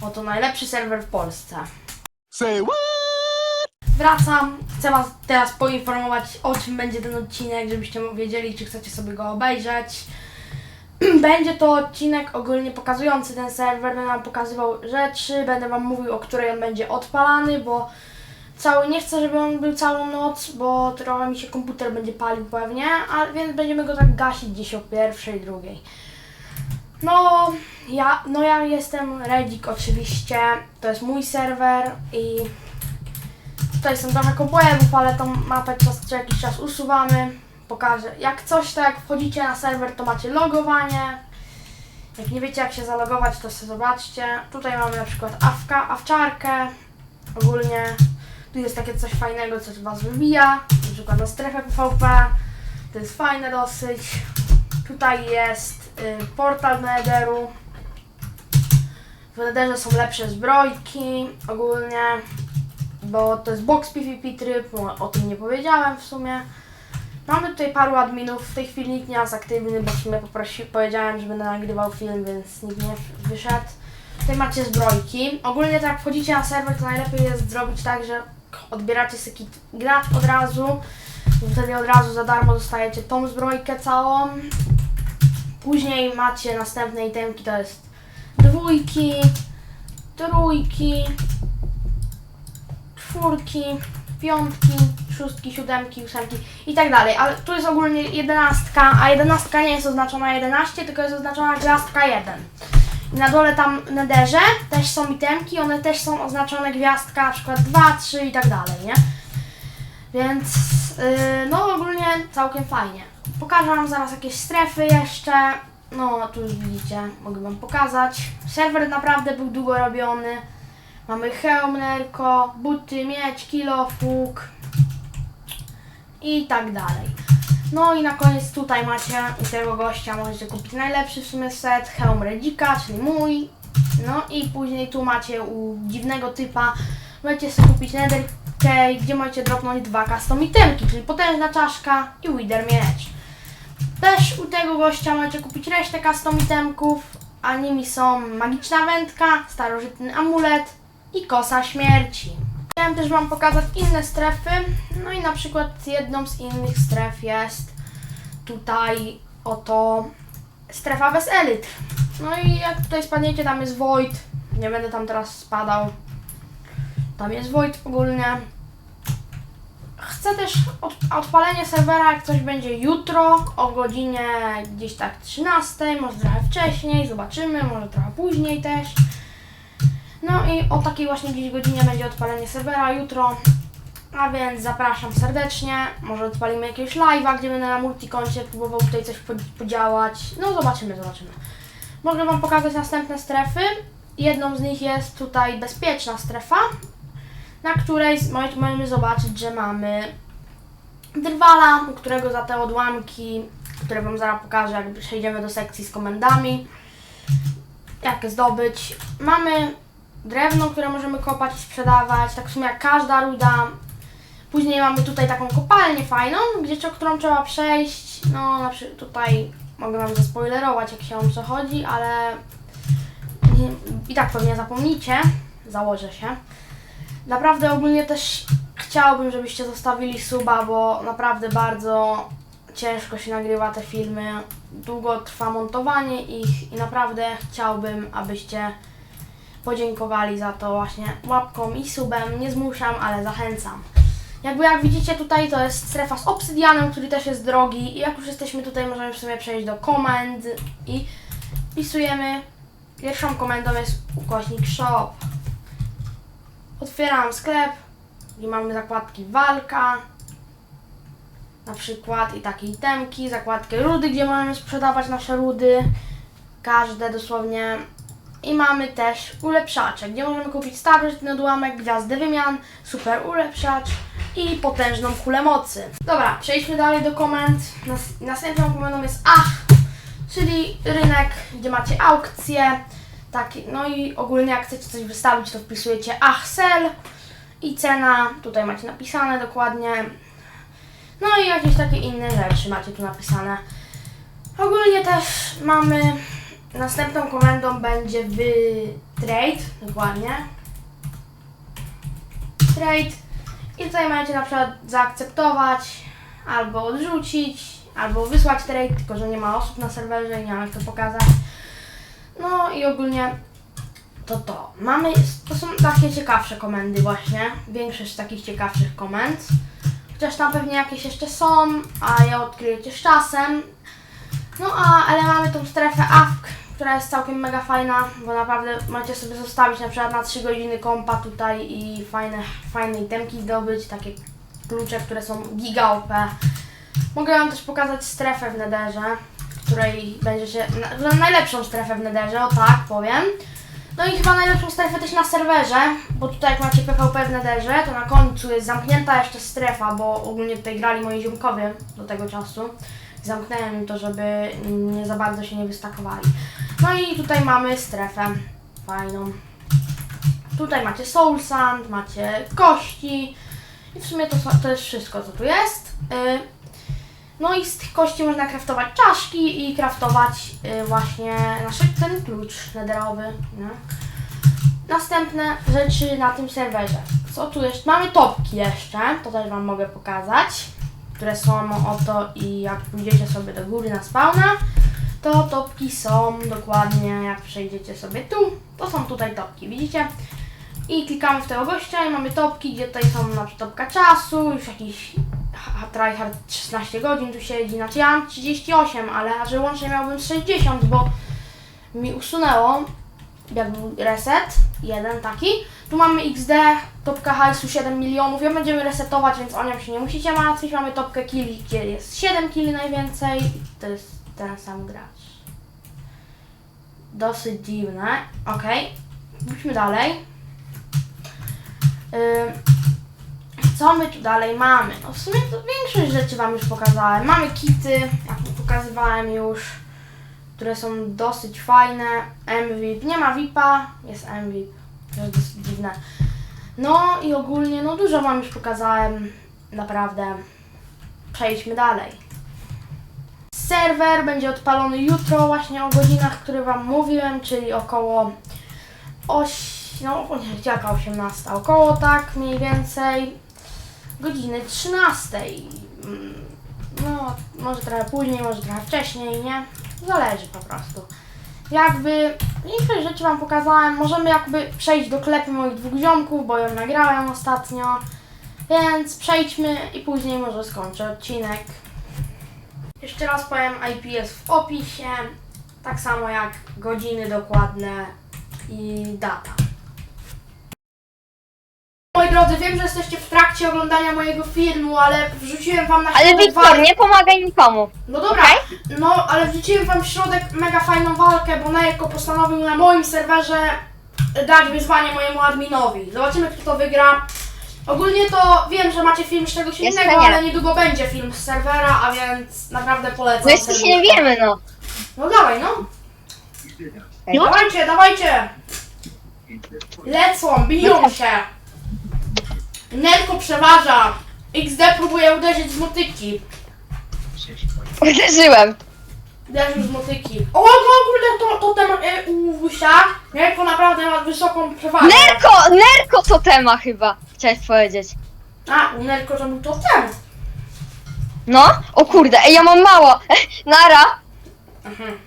Oto najlepszy serwer w Polsce. Say what? Wracam, chcę Was teraz poinformować o czym będzie ten odcinek, żebyście wiedzieli, czy chcecie sobie go obejrzeć. Będzie to odcinek ogólnie pokazujący ten serwer, będę Wam pokazywał rzeczy, będę Wam mówił, o której on będzie odpalany, bo cały, nie chcę, żeby on był całą noc, bo trochę mi się komputer będzie palił pewnie, a więc będziemy go tak gasić gdzieś o pierwszej, drugiej. No, ja, no ja jestem Redzik oczywiście, to jest mój serwer i Tutaj są trochę kobłębów, ale tą mapę czas, co jakiś czas usuwamy. Pokażę. Jak coś, to jak wchodzicie na serwer, to macie logowanie. Jak nie wiecie, jak się zalogować, to sobie zobaczcie. Tutaj mamy na przykład awka, awczarkę. Ogólnie tu jest takie coś fajnego, co Was wybija. Na przykład na strefę PvP. To jest fajne dosyć. Tutaj jest y, portal Netheru. W Netherze są lepsze zbrojki ogólnie bo to jest box PvP tryb, o- tym nie powiedziałem w sumie. Mamy tutaj paru adminów, w tej chwili nikt nie jest aktywny, bo w sumie poprosi, powiedziałem, że będę nagrywał film, więc nikt nie wyszedł. Tutaj macie zbrojki. Ogólnie tak jak wchodzicie na serwer, to najlepiej jest zrobić tak, że odbieracie sobie kit gracz od razu, wtedy od razu za darmo dostajecie tą zbrojkę całą. Później macie następne itemki, to jest dwójki, trójki, czwórki, piątki, szóstki, siódemki, ósemki i tak dalej. Ale tu jest ogólnie jedenastka, a jedenastka nie jest oznaczona 11, tylko jest oznaczona gwiazdka 1. I na dole tam nederze też są itemki, one też są oznaczone gwiazdka, na przykład 2, 3 i tak dalej, nie? Więc yy, no ogólnie całkiem fajnie. Pokażę Wam zaraz jakieś strefy jeszcze. No tu już widzicie, mogę Wam pokazać. Serwer naprawdę był długo robiony. Mamy hełm, nerko, buty, mieć, kilo, łuk i tak dalej. No i na koniec tutaj macie u tego gościa możecie kupić najlepszy w sumie set, hełm Redzika, czyli mój. No i później tu macie u dziwnego typa, możecie sobie kupić Nether Key, gdzie możecie dropnąć dwa custom itemki, czyli potężna czaszka i Wither miecz. Też u tego gościa możecie kupić resztę custom itemków, a nimi są magiczna wędka, starożytny amulet i kosa śmierci. Chciałem też Wam pokazać inne strefy, no i na przykład jedną z innych stref jest tutaj oto strefa bez elit. No i jak tutaj spadniecie, tam jest Void, nie będę tam teraz spadał. Tam jest Void ogólnie. Chcę też od, odpalenie serwera, jak coś będzie jutro o godzinie gdzieś tak 13, może trochę wcześniej, zobaczymy, może trochę później też. No i o takiej właśnie gdzieś godzinie będzie odpalenie serwera jutro. A więc zapraszam serdecznie. Może odpalimy jakiegoś live'a, gdzie będę na multikoncie próbował tutaj coś pod- podziałać. No zobaczymy, zobaczymy. Mogę Wam pokazać następne strefy. Jedną z nich jest tutaj bezpieczna strefa, na której możemy zobaczyć, że mamy drwala, u którego za te odłamki, które Wam zaraz pokażę, jak przejdziemy do sekcji z komendami, jak zdobyć. Mamy drewno, które możemy kopać i sprzedawać, tak w sumie jak każda ruda. Później mamy tutaj taką kopalnię fajną, gdzie, którą trzeba przejść. No, na przykład tutaj mogę Wam zaspoilerować, jak się o co chodzi, ale i tak pewnie zapomnicie. Założę się. Naprawdę ogólnie też chciałbym, żebyście zostawili suba, bo naprawdę bardzo ciężko się nagrywa te filmy. Długo trwa montowanie ich i naprawdę chciałbym, abyście podziękowali za to właśnie łapką i subem. Nie zmuszam, ale zachęcam. Jakby jak widzicie tutaj to jest strefa z obsydianem, który też jest drogi i jak już jesteśmy tutaj możemy w sumie przejść do komend i wpisujemy pierwszą komendą jest ukośnik shop. Otwieram sklep i mamy zakładki walka na przykład i takie itemki, zakładkę rudy, gdzie możemy sprzedawać nasze rudy, każde dosłownie i mamy też ulepszacze, gdzie możemy kupić starożytny odłamek, gwiazdę wymian, super ulepszacz i potężną kulę mocy. Dobra, przejdźmy dalej do komend. Nas, następną komendą jest AH, czyli rynek, gdzie macie aukcje. Takie, no i ogólnie jak chcecie coś wystawić, to wpisujecie sell i cena, tutaj macie napisane dokładnie. No i jakieś takie inne rzeczy macie tu napisane. Ogólnie też mamy następną komendą będzie w trade, dokładnie. Trade. I tutaj możecie na przykład zaakceptować, albo odrzucić, albo wysłać trade, tylko że nie ma osób na serwerze i nie mam jak to pokazać. No i ogólnie to to. Mamy, to są takie ciekawsze komendy właśnie, większość takich ciekawszych komend. Chociaż tam pewnie jakieś jeszcze są, a je odkryjecie z czasem. No a, ale mamy tą strefę AFK, która jest całkiem mega fajna, bo naprawdę możecie sobie zostawić na przykład na 3 godziny kompa tutaj i fajne, fajne itemki zdobyć, takie klucze, które są giga OP. Mogę Wam też pokazać strefę w Netherze, której będziecie, na, najlepszą strefę w Netherze, o tak powiem. No i chyba najlepszą strefę też na serwerze, bo tutaj jak macie PvP w Netherze, to na końcu jest zamknięta jeszcze strefa, bo ogólnie tutaj grali moi ziomkowie do tego czasu. Zamknąłem im to, żeby nie za bardzo się nie wystakowali. No i tutaj mamy strefę fajną. Tutaj macie soul sand, macie kości i w sumie to, to jest wszystko, co tu jest. Y, No i z tych kości można kraftować czaszki i kraftować y, właśnie nasz, ten klucz nederowy. Nie? Następne rzeczy na tym serwerze. Co tu jeszcze? Mamy topki jeszcze, to też Wam mogę pokazać, które są oto i jak pójdziecie sobie do góry na spawna, to topki są dokładnie jak przejdziecie sobie tu, to są tutaj topki, widzicie? I klikamy w tego gościa i mamy topki, gdzie tutaj są na topka czasu, już jakiś ha- tryhard 16 godzin tu siedzi, znaczy ja mam 38, ale że łącznie miałbym 60, bo mi usunęło, jak był reset, jeden taki. Tu mamy XD, topka hajsu 7 milionów, ją będziemy resetować, więc o nią się nie musicie martwić. Mamy topkę killi, gdzie jest 7 killi najwięcej, to jest ten sam gracz. Dosyć dziwne, okej. Pójdźmy dalej. Ym, co my tu dalej mamy? No w sumie to większość rzeczy Wam już pokazałem. Mamy kity, jak pokazywałem już, które są dosyć fajne. MVP, nie ma VIPa, jest MVP, to jest dosyć dziwne. No i ogólnie, no dużo Wam już pokazałem, naprawdę. Przejdźmy dalej. Serwer będzie odpalony jutro właśnie o godzinach, które Wam mówiłem, czyli około oś... no nie, jaka 18, około tak mniej więcej godziny 13. Mm, No, może trochę później, może trochę wcześniej, nie? Zależy po prostu. Jakby większość rzeczy Wam pokazałem. Możemy jakby przejść do klepy moich dwóch ziomków, bo ją nagrałem ostatnio. Więc przejdźmy i później może skończę odcinek. Jeszcze raz powiem, IP jest w opisie. Tak samo jak godziny dokładne i data. Moi drodzy, wiem, że jesteście w trakcie oglądania mojego filmu, ale wrzuciłem wam na Ale Wiktor, nie pomagaj nikomu. No dobra, no ale wrzuciłem wam w środek mega fajną walkę, bo Nejko postanowił na moim serwerze dać wyzwanie mojemu adminowi. Zobaczymy, kto to wygra. Ogólnie to wiem, że macie film z czegoś Jeszcze innego, nie. ale niedługo będzie film z serwera, a więc naprawdę polecam. No jeszcze się nie serduszko. wiemy, no. No dawaj, no. No. Dawajcie, dawajcie! Lecą, biją się! Nerko przeważa! XD próbuje uderzyć z motyki. Uderzyłem. Uderzył z motyki. O, no kurde, to, to ten e, u Wusia. Nerko naprawdę ma wysoką przewagę. Nerko, Nerko to tema chyba, chciałeś powiedzieć. A, u Nerko to był to ten. No, o kurde, ej, ja mam mało. Nara, Mhm.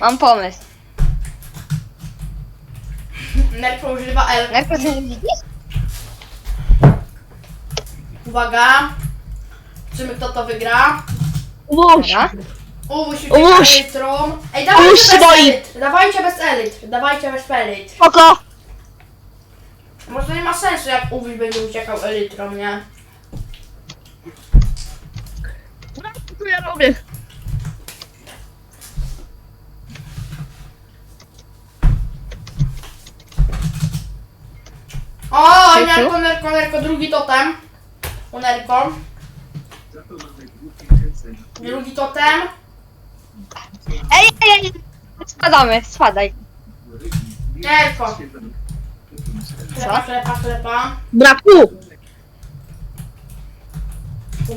mam pomysł. Nerko używa L. Nerko, ty nie widzisz? Uwaga. Zobaczymy, kto to wygra. Uwuś. ucieka elytrą. Ej, dawajcie Uwuś bez boi. elit. Dawajcie bez elit. Dawajcie bez elit. Spoko. Może to nie ma sensu, jak Uwuś będzie uciekał elytrą, nie? Co ja robię? O? Nerko, Nerko, Nerko, drugi totem. U Nerko. Drugi totem. Ej, ej, ej, spadamy, spadaj. Nerko. Klepa, klepa, klepa. Braku.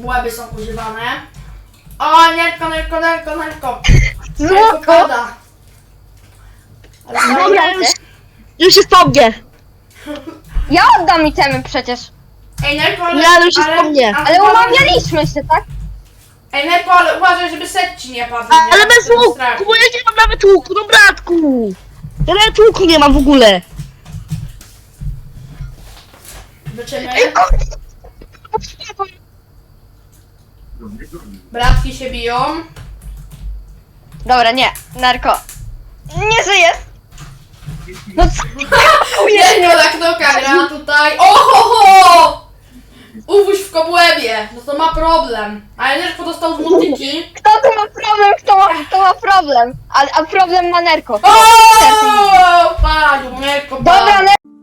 Łeby są używane. O, Nerko, Nerko, Nerko, Nerko. Nerko Złoko! pada. Ale No Dobra, już, już jest po mnie. Ja oddam itemy przecież. Ej, ale... Nie, ale już jest po mnie. Ale umawialiśmy się, tak? Ej, Nerko, ale uważaj, żeby set ci nie padł. nie? Ale bez Żeby łuku, strach. bo ja nie mam nawet łuku, no bratku. Ja nawet łuku nie mam w ogóle. Zobaczymy. Ej, kurde. Bratki się biją. Dobra, nie, narko. Nie żyjesz! No co? Jedno na knoka gra tutaj. Ohoho! Uwóź w kobłębie. No to ma problem. Ale Nerko dostał z motyki. Kto tu ma problem? Kto ma, kto ma problem? A, a problem ma Nerko. O! Palił, Nerko, Dobra. Nerko